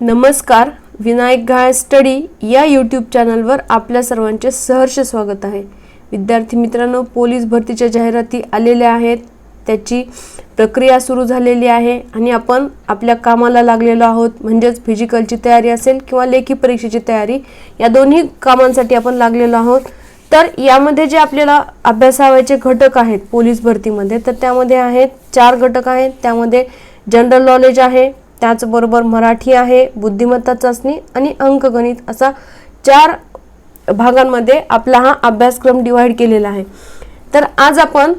नमस्कार विनायक घाय स्टडी या यूट्यूब चॅनलवर आपल्या सर्वांचे सहर्ष स्वागत आहे. विद्यार्थी मित्रांनो पोलीस भरतीच्या जाहिराती आलेल्या आहेत. त्याची प्रक्रिया सुरू झालेली आहे आणि आपण आपल्या कामाला लागलेलो आहोत. म्हणजेच फिजिकलची तयारी असेल किंवा लेखी परीक्षेची तयारी या दोन्ही कामांसाठी आपण लागलेलो आहोत. तर यामध्ये जे आपल्याला अभ्यासावायचे घटक आहेत पोलीस भरतीमध्ये तर त्यामध्ये आहेत चार घटक आहेत. त्यामध्ये जनरल नॉलेज आहे त्याचबरोबर मराठी आहे बुद्धिमत्ता चाचणी आणि अंकगणित असा चार भागांमध्ये आपला हा अभ्यासक्रम डिवाइड केलेला आहे. तर आज आपण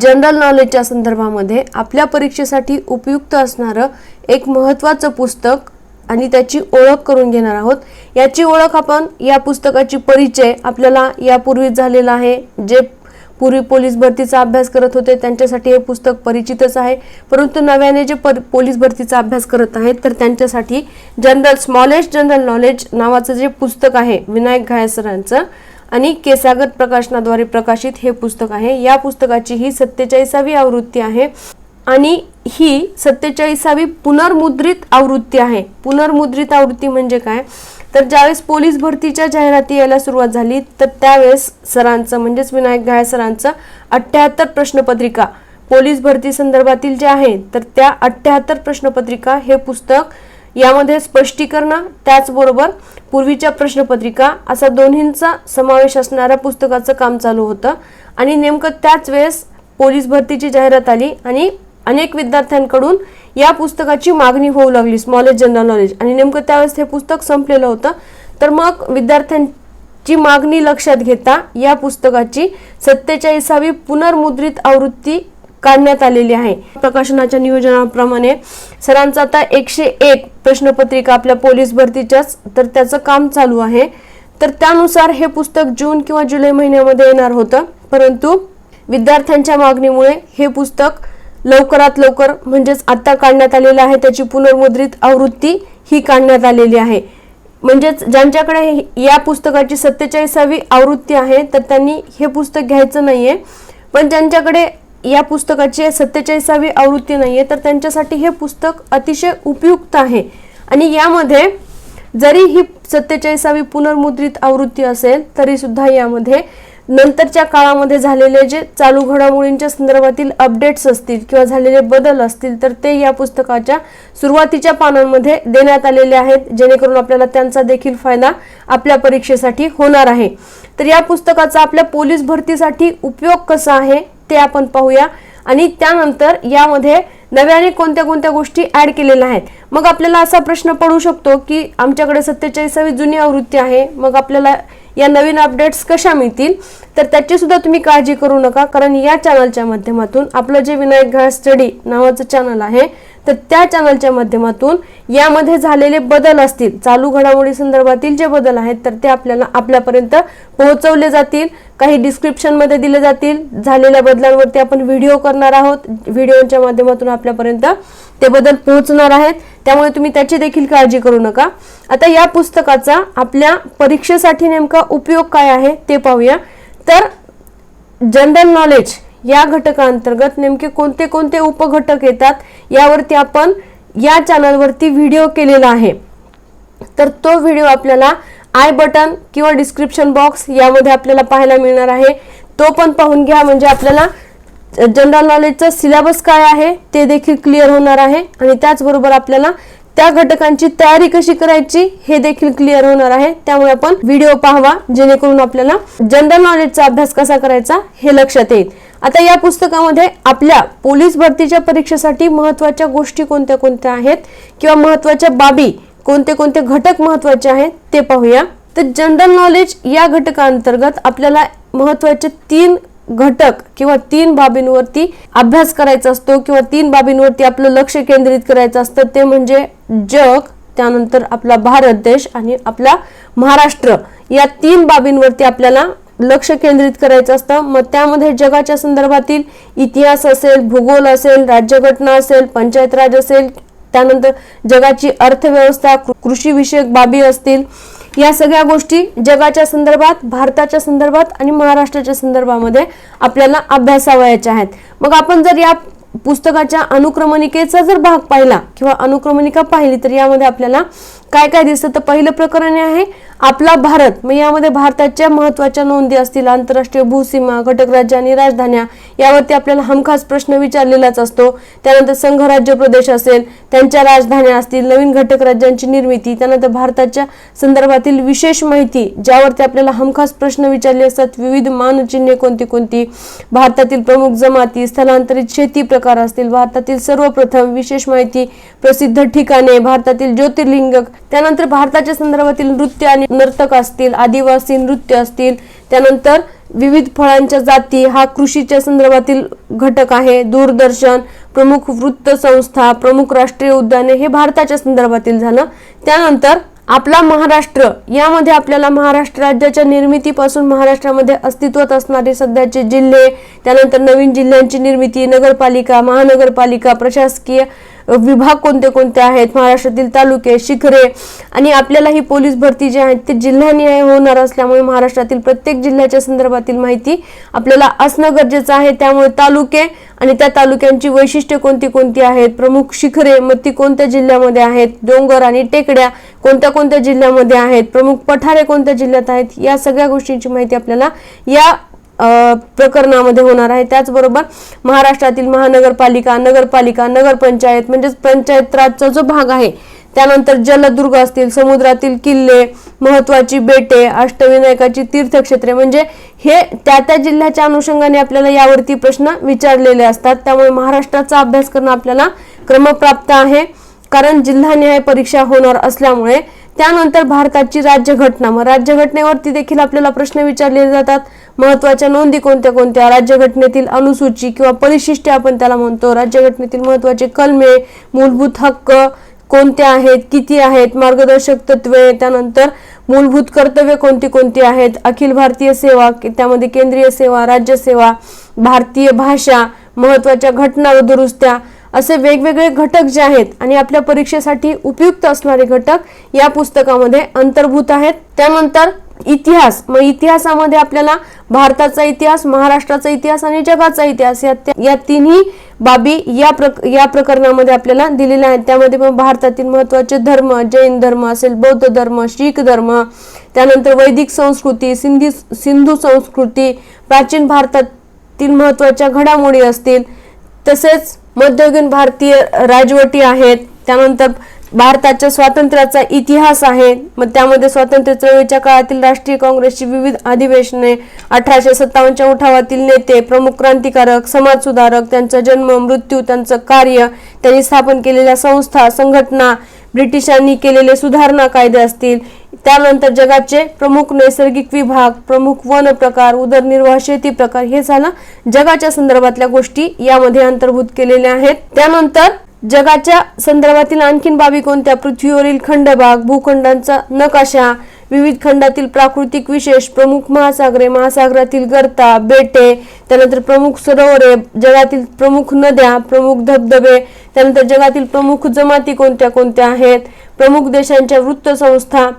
जनरल नॉलेजच्या संदर्भामध्ये आपल्या परीक्षेसाठी उपयुक्त असणारं एक महत्त्वाचं पुस्तक आणि त्याची ओळख करून घेणार आहोत. याची ओळख आपण या पुस्तकाची परिचय आपल्याला यापूर्वीच झालेला आहे जे पूर्वी पोलीस भरतीचा अभ्यास करत होते. त्यांच्यासाठी हे पुस्तक परिचितच आहे. परंतु नव्याने जे पर पोलीस भरतीचा अभ्यास करत आहेत तर त्यांच्यासाठी जनरल स्मॉलेस्ट जनरल नॉलेज नावाचं जे पुस्तक आहे विनायक घायसरांचं आणि केसागत प्रकाशनाद्वारे प्रकाशित हे पुस्तक आहे. या पुस्तकाची ही सत्तेचाळीसावी आवृत्ती आहे. आणि ही सत्तेचाळीसावी पुनर्मुद्रित आवृत्ती आहे. पुनर्मुद्रित आवृत्ती म्हणजे काय? तर ज्यावेळेस पोलीस भरतीच्या जाहिराती यायला सुरुवात झाली तर त्यावेळेस सरांचं म्हणजेच विनायक गाय सरांचं अठ्ठ्याहत्तर प्रश्नपत्रिका पोलीस भरती संदर्भातील जे आहे तर त्या अठ्ठ्याहत्तर प्रश्नपत्रिका हे पुस्तक यामध्ये स्पष्टीकरण त्याचबरोबर पूर्वीच्या प्रश्नपत्रिका असा दोन्हींचा समावेश असणाऱ्या पुस्तकाचं काम चालू होतं. आणि नेमकं त्याच वेळेस पोलीस भरतीची जाहिरात आली आणि अनेक विद्यार्थ्यांकडून या पुस्तकाची मागणी होऊ लागली स्मॉलेज जनरल नॉलेज आणि नेमकं त्यावेळेस हे पुस्तक संपलेलं होतं. तर मग विद्यार्थ्यांची मागणी लक्षात घेता या पुस्तकाची सत्तेचाळीसावी पुनर्मुद्रित आवृत्ती काढण्यात आलेली आहे. प्रकाशनाच्या नियोजनाप्रमाणे सरांचं आता एकशे एक प्रश्नपत्रिका आपल्या पोलीस भरतीच्याच तर त्याचं काम चालू आहे. तर त्यानुसार हे पुस्तक जून किंवा जुलै महिन्यामध्ये येणार होतं. परंतु विद्यार्थ्यांच्या मागणीमुळे हे पुस्तक लवकरात लवकर म्हणजेच आत्ता काढण्यात आलेलं आहे त्याची पुनर्मुद्रित आवृत्ती ही काढण्यात आलेली आहे. म्हणजेच ज्यांच्याकडे या पुस्तकाची सत्तेचाळीसावी आवृत्ती आहे तर त्यांनी हे पुस्तक घ्यायचं नाहीये. पण ज्यांच्याकडे या पुस्तकाची सत्तेचाळीसावी आवृत्ती नाहीये तर त्यांच्यासाठी हे पुस्तक अतिशय उपयुक्त आहे. आणि यामध्ये जरी ही सत्तेचाळीसावी पुनर्मुद्रित आवृत्ती असेल तरी सुद्धा यामध्ये नंतरच्या काळामध्ये झालेले जे चालू घडामोडींच्या संदर्भातील अपडेट्स असतील किंवा झालेले बदल असतील तर ते या पुस्तकाच्या सुरुवातीच्या पानांमध्ये देण्यात आलेले आहेत. जेणेकरून आपल्याला त्यांचा देखील फायदा आपल्या परीक्षेसाठी होणार आहे. तर या पुस्तकाचा आपल्या पोलीस भरतीसाठी उपयोग कसा आहे ते आपण पाहूया. आणि त्यानंतर यामध्ये नव्याने कोणत्या कोणत्या गोष्टी ऍड केलेल्या आहेत? मग आपल्याला असा प्रश्न पडू शकतो की आमच्याकडे सत्तेचाळीसावी जुनी आवृत्ती आहे. मग आपल्याला या नवीन अपडेट्स कशा मिळतील? तर त्याची सुद्धा तुम्ही काळजी करू नका कारण या चॅनलच्या माध्यमातून आपलं जे विनायक घाळ स्टडी नावाचं चॅनल आहे तर त्या चॅनलच्या माध्यमातून यामध्ये झालेले बदल असतील चालू घडामोडी संदर्भातील जे बदल आहेत तर ते आपल्याला आपल्यापर्यंत पोहोचवले जातील. काही डिस्क्रिप्शनमध्ये दिले जातील. झालेल्या बदलांवरती आपण व्हिडिओ करणार आहोत. व्हिडिओच्या माध्यमातून आपल्यापर्यंत ते बदल पोहोचणार आहेत. त्यामुळे तुम्ही त्याची देखील काळजी करू नका. आता या पुस्तकाचा आपल्या परीक्षेसाठी नेमका उपयोग काय आहे ते पाहूया. तर जनरल नॉलेज या घटकांतर्गत नेमके कोणते कोणते उपघटक येतात यावरती आपण या चॅनलवरती व्हिडिओ केलेला आहे. तर तो व्हिडिओ आपल्याला आय बटन किंवा डिस्क्रिप्शन बॉक्स यामध्ये आपल्याला पाहायला मिळणार आहे. तो पण पाहून घ्या म्हणजे आपल्याला जनरल नॉलेजचं सिलेबस काय आहे ते देखील क्लिअर होणार आहे. आणि त्याचबरोबर आपल्याला त्या घटकांची तयारी कशी करायची हे देखील क्लिअर होणार आहे. त्यामुळे आपण व्हिडिओ पाहावा जेणेकरून आपल्याला जनरल नॉलेजचा अभ्यास कसा करायचा हे लक्षात येईल. आता या पुस्तकामध्ये आपल्या पोलीस भरतीच्या परीक्षेसाठी महत्त्वाच्या गोष्टी कोणत्या कोणत्या आहेत किंवा महत्त्वाच्या बाबी कोणते कोणते घटक महत्त्वाचे आहेत ते पाहूया. तर जनरल नॉलेज या घटकांतर्गत आपल्याला महत्त्वाचे तीन घटक किंवा तीन बाबींवरती अभ्यास करायचा असतो किंवा तीन बाबींवरती आपलं लक्ष केंद्रित करायचं असतं ते म्हणजे जग त्यानंतर आपला भारत देश आणि आपला महाराष्ट्र. या तीन बाबींवरती आपल्याला लक्ष केंद्रित करायचं असतं. मग त्यामध्ये जगाच्या संदर्भातील इतिहास असेल भूगोल असेल राज्यघटना असेल पंचायत राज असेल त्यानंतर जगाची अर्थव्यवस्था कृषी विषयक बाबी असतील या सगळ्या गोष्टी जगाच्या संदर्भात भारताच्या संदर्भात आणि महाराष्ट्राच्या संदर्भामध्ये आपल्याला अभ्यासावयाच्या आहेत. मग आपण जर या पुस्तकाच्या अनुक्रमणिकेचा जर भाग पाहिला किंवा अनुक्रमणिका पाहिली तर यामध्ये आपल्याला काय काय दिसतं? तर पहिलं प्रकरण आहे आपला भारत मग यामध्ये भारताच्या महत्त्वाच्या नोंदी असतील आंतरराष्ट्रीय भूसीमा घटक राज्य आणि राजधान्या यावरती आपल्याला हमखास प्रश्न विचारलेलाच असतो. त्यानंतर संघ राज्य प्रदेश असेल त्यांच्या राजधान्या असतील नवीन घटक राज्यांची निर्मिती त्यानंतर भारताच्या संदर्भातील विशेष माहिती ज्यावरती आपल्याला हमखास प्रश्न विचारले असतात विविध मानचिन्हे कोणती कोणती भारतातील प्रमुख जमाती स्थलांतरित शेती प्रकार असतील भारतातील सर्वप्रथम विशेष माहिती प्रसिद्ध ठिकाणे भारतातील ज्योतिर्लिंग त्यानंतर भारताच्या संदर्भातील नृत्य आणि नर्तक असतील आदिवासी नृत्य असतील त्यानंतर विविध फळांच्या जाती हा कृषीच्या संदर्भातील घटक आहे. दूरदर्शन प्रमुख वृत्तसंस्था प्रमुख राष्ट्रीय उद्याने हे भारताच्या संदर्भातील झालं. त्यानंतर आपला महाराष्ट्र यामध्ये आपल्याला महाराष्ट्र राज्याच्या निर्मितीपासून महाराष्ट्रामध्ये अस्तित्वात असणारे सध्याचे जिल्हे त्यानंतर नवीन जिल्ह्यांची निर्मिती नगरपालिका महानगरपालिका प्रशासकीय विभाग कोणते कोणते आहेत? महाराष्ट्रातील तालुके शिखरे आणि आपल्याला ही पोलीस भरती जी आहेत ते जिल्हानिहाय होणार असल्यामुळे महाराष्ट्रातील प्रत्येक जिल्ह्याच्या संदर्भातील माहिती आपल्याला असणं गरजेचं आहे. त्यामुळे तालुके आणि त्या तालुक्यांची वैशिष्ट्ये कोणती कोणती आहेत? प्रमुख शिखरे मग ती कोणत्या जिल्ह्यामध्ये आहेत? डोंगर आणि टेकड्या कोणत्या कोणत्या जिल्ह्यामध्ये आहेत? प्रमुख पठारे कोणत्या जिल्ह्यात आहेत? या सगळ्या गोष्टींची माहिती आपल्याला या प्रकरणामध्ये होणार आहे. त्याचबरोबर महाराष्ट्रातील महानगरपालिका नगरपालिका नगरपंचायत म्हणजेच पंचायत राजचा जो भाग आहे त्यानंतर जलदुर्ग असतील समुद्रातील किल्ले महत्वाची बेटे अष्टविनायकाची तीर्थक्षेत्रे म्हणजे हे त्या त्या जिल्ह्याच्या अनुषंगाने आपल्याला यावरती प्रश्न विचारलेले असतात. त्यामुळे महाराष्ट्राचा अभ्यास करणं आपल्याला क्रमप्राप्त आहे. कारण जिल्हानिहाय परीक्षा होणार असल्यामुळे त्यानंतर भारताची राज्यघटना. मग राज्यघटनेवरती देखील आपल्याला प्रश्न विचारले जातात. महत्त्वाच्या नोंदी कोणत्या कोणत्या? राज्यघटनेतील अनुसूची किंवा परिशिष्ट्य आपण त्याला म्हणतो. राज्यघटनेतील महत्त्वाचे कलमे मूलभूत हक्क कोणते आहेत? किती आहेत? मार्गदर्शक तत्वे त्यानंतर मूलभूत कर्तव्य कोणती कोणती आहेत? अखिल भारतीय सेवा त्यामध्ये केंद्रीय सेवा राज्य सेवा भारतीय भाषा महत्त्वाच्या घटना व दुरुस्त्या असे वेगवेगळे घटक जे आहेत आणि आपल्या परीक्षेसाठी उपयुक्त असणारे घटक या पुस्तकामध्ये अंतर्भूत आहेत. त्यानंतर इतिहास मग इतिहासामध्ये आपल्याला भारताचा इतिहास महाराष्ट्राचा इतिहास आणि जगाचा इतिहास या या तिन्ही बाबी या प्रक या प्रकरणामध्ये आपल्याला दिलेल्या आहेत. त्यामध्ये मग भारतातील महत्त्वाचे धर्म जैन धर्म असेल बौद्ध धर्म शीख धर्म त्यानंतर वैदिक संस्कृती सिंधी सिंधू संस्कृती प्राचीन भारतातील महत्त्वाच्या घडामोडी असतील तसेच मध्ययुगीन भारतीय राजवटी आहेत त्यानंतर भारताच्या स्वातंत्र्याचा इतिहास आहे मग त्यामध्ये स्वातंत्र्य चळवळीच्या काळातील राष्ट्रीय काँग्रेसची विविध अधिवेशने अठराशे सत्तावन्नच्या उठावातील नेते प्रमुख क्रांतिकारक समाजसुधारक त्यांचा जन्म मृत्यू त्यांचं कार्य त्यांनी स्थापन केलेल्या संस्था संघटना ब्रिटिशांनी केलेले सुधारणा कायदे असतील. त्यानंतर जगाचे प्रमुख नैसर्गिक विभाग प्रमुख वन प्रकार उदरनिर्वाह शेती प्रकार हे झालं. जगाच्या संदर्भातल्या गोष्टी यामध्ये अंतर्भूत केलेल्या आहेत. त्यानंतर जगाच्या संदर्भातील आणखीन बाबी कोणत्या? पृथ्वीवरील खंडभाग भूखंडांचा नकाशा विविध खंडातील प्राकृतिक विशेष प्रमुख महासागरे महासागरातील गर्ता बेटे त्यानंतर प्रमुख सरोवरे जगातील प्रमुख नद्या प्रमुख धबधबे त्यानंतर जगातील प्रमुख जमाती कोणत्या कोणत्या आहेत प्रमुख देशांच्या वृत्तसंस्था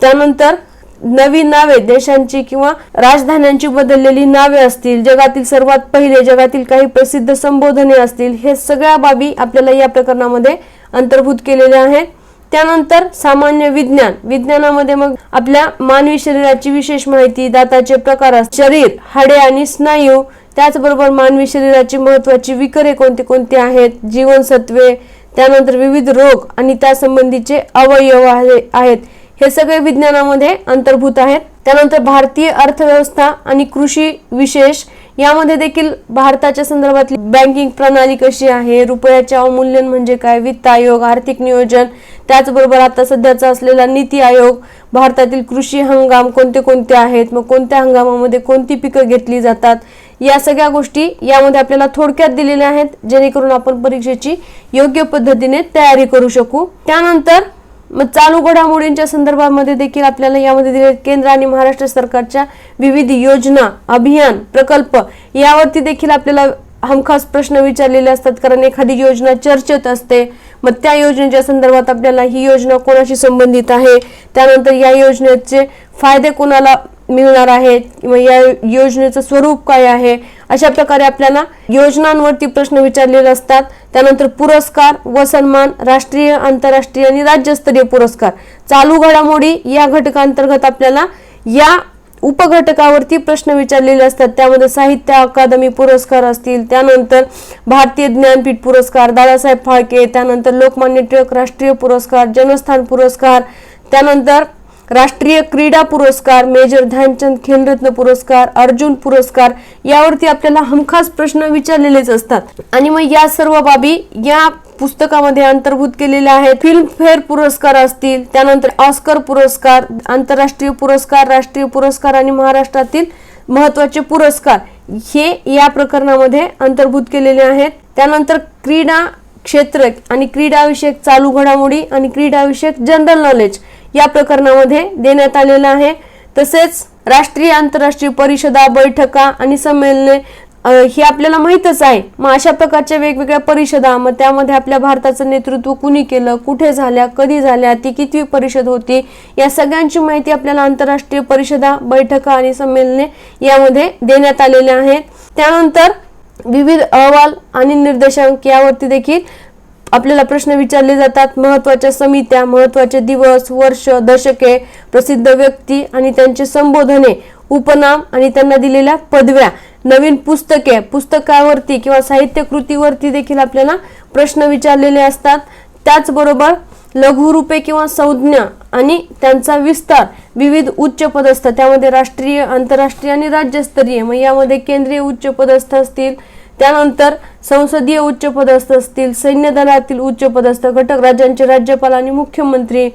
त्यानंतर नवी नावे देशांची किंवा राजधान्यांची बदललेली नावे असतील जगातील सर्वात पहिले जगातील काही प्रसिद्ध संबोधने असतील हे सगळ्या बाबी आपल्याला या प्रकरणामध्ये अंतर्भूत केलेल्या आहेत. त्यानंतर सामान्य विज्ञान. विज्ञानामध्ये मग आपल्या मानवी शरीराची विशेष माहिती दाताचे प्रकार शरीर हाडे आणि स्नायू त्याचबरोबर मानवी शरीराची महत्वाची विकरे कोणती कोणती आहेत? जीवनसत्वे त्यानंतर विविध रोग आणि त्यासंबंधीचे अवयव आहे- आहेत. हे सगळे विज्ञानामध्ये अंतर्भूत आहेत. त्यानंतर भारतीय अर्थव्यवस्था आणि कृषी विशेष यामध्ये देखील भारताच्या संदर्भातली बँकिंग प्रणाली कशी आहे? रुपयाचे अवमूल्यन म्हणजे काय? वित्त आयोग आर्थिक नियोजन त्याचबरोबर आता सध्याचा असलेला नीती आयोग भारतातील कृषी हंगाम कोणते कोणते आहेत? मग कोणत्या हंगामामध्ये कोणती पिकं घेतली जातात? या सगळ्या गोष्टी यामध्ये आपल्याला थोडक्यात दिलेल्या आहेत जेणेकरून आपण परीक्षेची योग्य पद्धतीने तयारी करू शकू. त्यानंतर मग चालू घडामोडींच्या संदर्भामध्ये देखील आपल्याला यामध्ये दिले केंद्र आणि महाराष्ट्र सरकारच्या विविध योजना अभियान प्रकल्प यावरती देखील आपल्याला हमखास प्रश्न विचारलेले असतात. कारण एखादी योजना चर्चेत असते मग त्या योजनेच्या संदर्भात आपल्याला ही योजना कोणाशी संबंधित आहे? त्यानंतर या योजनेचे फायदे कोणाला मिळणार आहेत किंवा या योजनेचं स्वरूप काय आहे? अशा प्रकारे आपल्याला योजनांवरती प्रश्न विचारलेले असतात. त्यानंतर पुरस्कार व सन्मान राष्ट्रीय आंतरराष्ट्रीय आणि राज्यस्तरीय पुरस्कार. चालू घडामोडी या घटकांतर्गत आपल्याला या उपघटकावरती प्रश्न विचारलेले असतात. त्यामध्ये साहित्य अकादमी पुरस्कार असतील त्यानंतर भारतीय ज्ञानपीठ पुरस्कार दादासाहेब फाळके त्यानंतर लोकमान्य टिळक राष्ट्रीय पुरस्कार जनस्थान पुरस्कार त्यानंतर राष्ट्रीय क्रीडा पुरस्कार मेजर ध्यानचंद खेलरत्न पुरस्कार अर्जुन पुरस्कार यावरती आपल्याला हमखास प्रश्न विचारलेलेच असतात. आणि मग या सर्व बाबी या पुस्तकामध्ये अंतर्भूत केलेल्या आहेत. फिल्मफेअर पुरस्कार असतील त्यानंतर ऑस्कर पुरस्कार आंतरराष्ट्रीय पुरस्कार राष्ट्रीय पुरस्कार आणि महाराष्ट्रातील महत्त्वाचे पुरस्कार हे या प्रकरणामध्ये अंतर्भूत केलेले आहेत. त्यानंतर क्रीडा क्षेत्र आणि क्रीडाविषयक चालू घडामोडी आणि क्रीडाविषयक जनरल नॉलेज या प्रकरणामध्ये देण्यात आलेलं आहे. तसेच राष्ट्रीय आंतरराष्ट्रीय परिषदा बैठका आणि संमेलने हे आपल्याला माहीतच आहे. मग अशा प्रकारच्या वेगवेगळ्या परिषदा मग त्यामध्ये आपल्या भारताचं नेतृत्व कुणी केलं कुठे झाल्या कधी झाल्या ती कितवी परिषद होती या सगळ्यांची माहिती आपल्याला आंतरराष्ट्रीय परिषदा बैठका आणि संमेलने यामध्ये देण्यात आलेल्या आहेत. त्यानंतर विविध अहवाल आणि निर्देशांक यावरती देखील आपल्याला प्रश्न विचारले जातात. महत्त्वाच्या समित्या महत्त्वाचे दिवस वर्ष दशके प्रसिद्ध व्यक्ती आणि त्यांचे संबोधने उपनाम आणि त्यांना दिलेल्या पदव्या. नवीन पुस्तके पुस्तकावरती किंवा साहित्य कृतीवरती देखील आपल्याला प्रश्न विचारलेले असतात. त्याचबरोबर लघुरूपे किंवा संज्ञा आणि त्यांचा विस्तार विविध उच्च पदस्थ त्यामध्ये राष्ट्रीय आंतरराष्ट्रीय आणि राज्यस्तरीय मग यामध्ये केंद्रीय उच्च पदस्थ असतील त्यानंतर संसदीय उच्च पदस्थ असतील सैन्य दलातील उच्च पदस्थ घटक राज्यांचे राज्यपाल आणि मुख्यमंत्री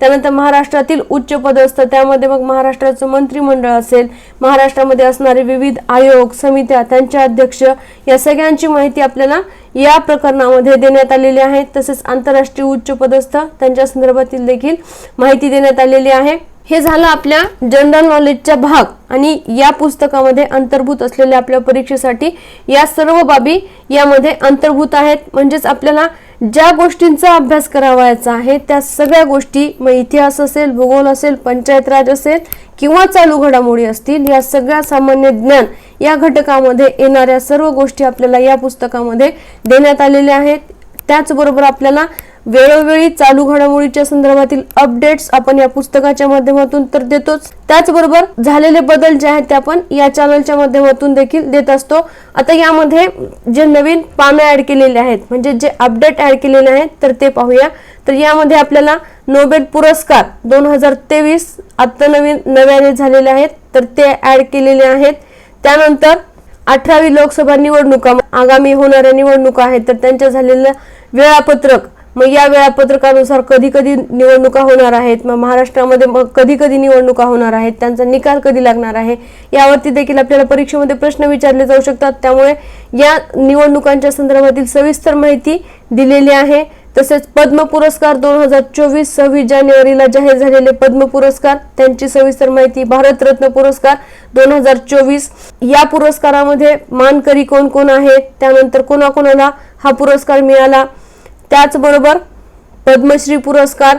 त्यानंतर महाराष्ट्रातील उच्च पदस्थ त्यामध्ये मग महाराष्ट्राचं मंत्रिमंडळ असेल महाराष्ट्रामध्ये असणारे विविध आयोग समित्या त्यांचे अध्यक्ष या सगळ्यांची माहिती आपल्याला या प्रकरणामध्ये देण्यात आलेली आहे. तसेच आंतरराष्ट्रीय उच्च पदस्थ त्यांच्या संदर्भातील देखील माहिती देण्यात आलेली आहे. हे झालं आपल्या जनरल नॉलेजचा भाग आणि या पुस्तकामध्ये अंतर्भूत असलेल्या आपल्या परीक्षेसाठी या सर्व बाबी यामध्ये अंतर्भूत आहेत. म्हणजेच आपल्याला ज्या गोष्टींचा अभ्यास करावायचा आहे त्या सगळ्या गोष्टी मग इतिहास असेल भूगोल असेल पंचायत राज असेल किंवा चालू घडामोडी असतील या सगळ्या सामान्य ज्ञान या घटकामध्ये येणाऱ्या सर्व गोष्टी आपल्याला या पुस्तकामध्ये देण्यात आलेल्या आहेत. त्याचबरोबर आपल्याला वेळोवेळी चालू घडामोडीच्या संदर्भातील अपडेट्स आपण या पुस्तकाच्या माध्यमातून तर देतोच. त्याचबरोबर झालेले बदल जे आहेत ते आपण या चॅनलच्या माध्यमातून देखील देत असतो. आता यामध्ये जे नवीन पानं ऍड केलेले आहेत म्हणजे जे अपडेट ऍड केलेले आहेत तर ते पाहूया. तर यामध्ये आपल्याला नोबेल पुरस्कार दोन हजार तेवीस आत्ता नवीन नव्याने झालेले आहेत तर ते ऍड केलेले आहेत. त्यानंतर अठरावी लोकसभा निवडणुका आगामी होणाऱ्या निवडणुका आहेत तर त्यांच्या झालेलं वेळापत्रक मग या वेळापत्रकानुसार कधी कधी निवडणुका होणार आहेत मग महाराष्ट्रामध्ये मग कधी कधी निवडणुका होणार आहेत त्यांचा निकाल कधी लागणार आहे यावरती देखील आपल्याला परीक्षेमध्ये प्रश्न विचारले जाऊ शकतात. त्यामुळे या निवडणुकांच्या संदर्भातील सविस्तर माहिती दिलेली आहे. तसेच पद्म पुरस्कार दोन हजार चोवीस सव्वीस जानेवारीला जाहीर झालेले पद्म पुरस्कार त्यांची सविस्तर माहिती भारतरत्न पुरस्कार दोन हजार चोवीस. या पुरस्कारामध्ये मानकरी कोण कोण आहेत त्यानंतर कोणाकोणाला हा पुरस्कार मिळाला? त्याचबरोबर पद्मश्री पुरस्कार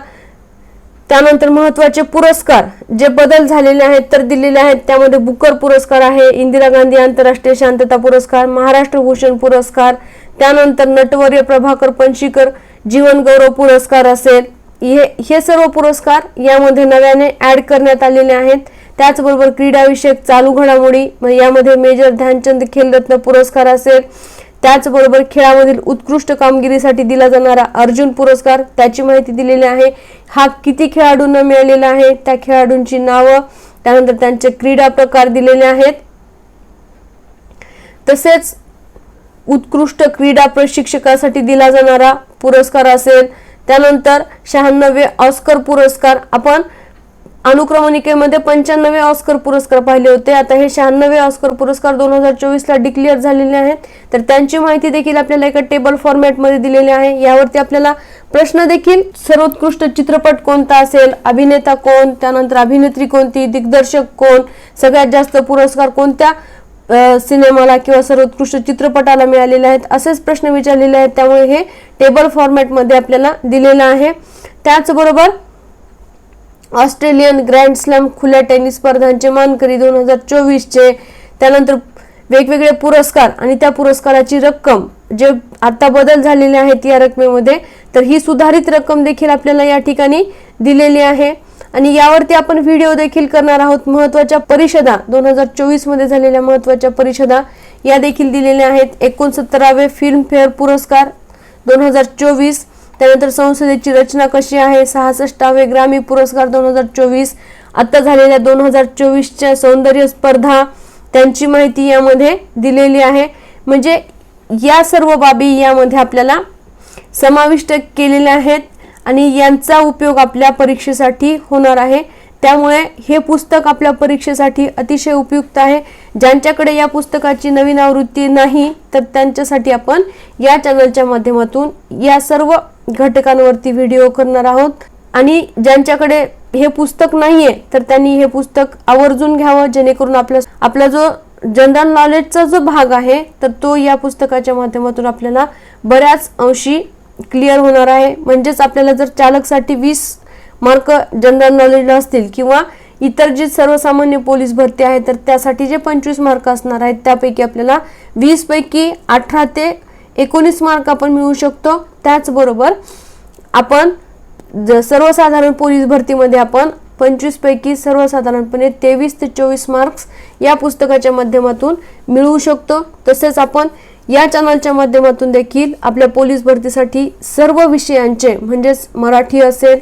त्यानंतर महत्त्वाचे पुरस्कार जे बदल झालेले आहेत तर दिलेले आहेत. त्यामध्ये बुकर पुरस्कार आहे इंदिरा गांधी आंतरराष्ट्रीय शांतता पुरस्कार महाराष्ट्र भूषण पुरस्कार त्यानंतर नटवर्य प्रभाकर पणशीकर जीवन गौरव पुरस्कार असेल. हे हे सर्व पुरस्कार यामध्ये नव्याने ॲड करण्यात आलेले आहेत. त्याचबरोबर क्रीडाविषयक चालू घडामोडी मग यामध्ये मेजर ध्यानचंद खेलरत्न पुरस्कार असेल. त्याचबरोबर खेळामधील उत्कृष्ट कामगिरीसाठी दिला जाणारा अर्जुन पुरस्कार त्याची माहिती दिलेली आहे. हा किती खेळाडूंना मिळालेला आहे त्या खेळाडूंची नावं त्यानंतर त्यांचे क्रीडा प्रकार दिलेले आहेत. तसेच उत्कृष्ट क्रीडा प्रशिक्षकासाठी दिला जाणारा पुरस्कार असेल त्यानंतर शहाण्णवे ऑस्कर पुरस्कार आपण अनुक्रमणिकेमध्ये पंच्याण्णवे ऑस्कर पुरस्कार पाहिले होते. आता हे शहाण्णवे ऑस्कर पुरस्कार दोन हजार चोवीसला डिक्लेअर झालेले आहेत. तर त्यांची माहिती देखील आपल्याला एका टेबल फॉर्मॅटमध्ये दिलेली आहे. यावरती आपल्याला प्रश्न देखील सर्वोत्कृष्ट चित्रपट कोणता असेल अभिनेता कोण त्यानंतर अभिनेत्री कोणती दिग्दर्शक कोण सगळ्यात जास्त पुरस्कार कोणत्या सिनेमाला किंवा सर्वोत्कृष्ट चित्रपटाला मिळालेले आहेत असेच प्रश्न विचारलेले आहेत. त्यामुळे हे टेबल फॉर्मॅटमध्ये आपल्याला दिलेलं आहे. त्याचबरोबर ऑस्ट्रेलियन ग्रँड स्लॅम खुल्या टेनिस स्पर्धांचे मानकरी दोन हजार चोवीसचे. त्यानंतर वेगवेगळे पुरस्कार आणि त्या पुरस्काराची रक्कम जे आता बदल झालेले आहेत या रकमेमध्ये तर ही सुधारित रक्कम देखील आपल्याला या ठिकाणी दिलेली आहे. आणि यावरती आपण व्हिडिओ देखील करणार आहोत. महत्त्वाच्या परिषदा दोन हजार चोवीसमध्ये झालेल्या महत्त्वाच्या परिषदा या देखील दिलेल्या आहेत. एकोणसत्तरावे फिल्मफेअर पुरस्कार दोन हजार चोवीस. त्यानंतर संसदेची रचना कशी आहे? सहासष्टावे ग्रामी पुरस्कार दोन हजार चोवीस. आता झालेल्या दोन हजार चोवीसच्या सौंदर्य स्पर्धा त्यांची माहिती यामध्ये दिलेली आहे. म्हणजे या सर्व बाबी यामध्ये आपल्याला समाविष्ट केलेल्या आहेत आणि यांचा उपयोग आपल्या परीक्षेसाठी होणार आहे. त्यामुळे हे पुस्तक आपल्या परीक्षेसाठी अतिशय उपयुक्त आहे. ज्यांच्याकडे या पुस्तकाची नवीन आवृत्ती नाही तर त्यांच्यासाठी आपण या चॅनलच्या माध्यमातून या सर्व घटकांवरती व्हिडिओ करणार आहोत. आणि ज्यांच्याकडे हे पुस्तक नाहीये तर त्यांनी हे पुस्तक आवर्जून घ्यावं जेणेकरून आपला आपला जो जनरल नॉलेजचा जो भाग आहे तर तो या पुस्तकाच्या माध्यमातून आपल्याला बऱ्याच अंशी क्लिअर होणार आहे. म्हणजेच आपल्याला जर चालकसाठी वीस मार्क जनरल नॉलेजला असतील किंवा इतर जी सर्वसामान्य पोलीस भरती आहे तर त्यासाठी जे पंचवीस मार्क असणार आहेत त्यापैकी आपल्याला वीस पैकी अठरा ते एकोणीस मार्क आपण मिळू शकतो. त्याचबरोबर आपण ज सर्वसाधारण पोलीस भरतीमध्ये आपण पंचवीस पैकी सर्वसाधारणपणे तेवीस ते चोवीस मार्क्स या पुस्तकाच्या माध्यमातून मिळवू शकतो. तसेच आपण या चॅनलच्या माध्यमातून देखील आपल्या पोलीस भरतीसाठी सर्व विषयांचे म्हणजेच मराठी असेल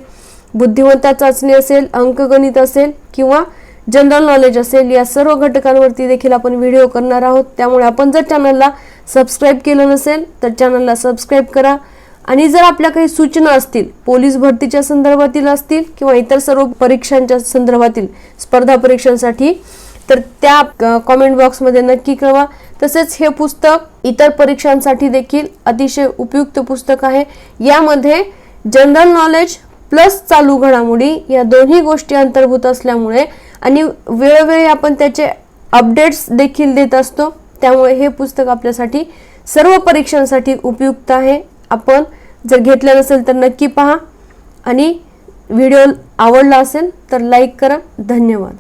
बुद्धिमत्ता चाचणी असेल अंकगणित असेल किंवा जनरल नॉलेज असेल या सर्व घटकांवरती देखील आपण व्हिडिओ करणार आहोत. त्यामुळे आपण जर चॅनलला सबस्क्राईब केलं नसेल तर चॅनलला सबस्क्राईब करा. आणि जर आपल्या काही सूचना असतील पोलीस भरतीच्या संदर्भातील असतील किंवा इतर सर्व परीक्षांच्या संदर्भातील स्पर्धा परीक्षांसाठी तर त्या कॉमेंट बॉक्समध्ये नक्की कळवा. तसेच हे पुस्तक इतर परीक्षांसाठी देखील अतिशय उपयुक्त पुस्तक आहे. यामध्ये जनरल नॉलेज प्लस चालू घडामोडी या दोन्ही गोष्टी अंतर्भूत असल्यामुळे आणि वेळोवेळी आपण त्याचे अपडेट्स देखील देत असतो त्यामुळे हे पुस्तक आपल्यासाठी सर्व परीक्षांसाठी उपयुक्त आहे. आपण जर घेतलं नसेल तर नक्की पहा. आणि व्हिडिओ आवडला असेल तर लाईक करा. धन्यवाद.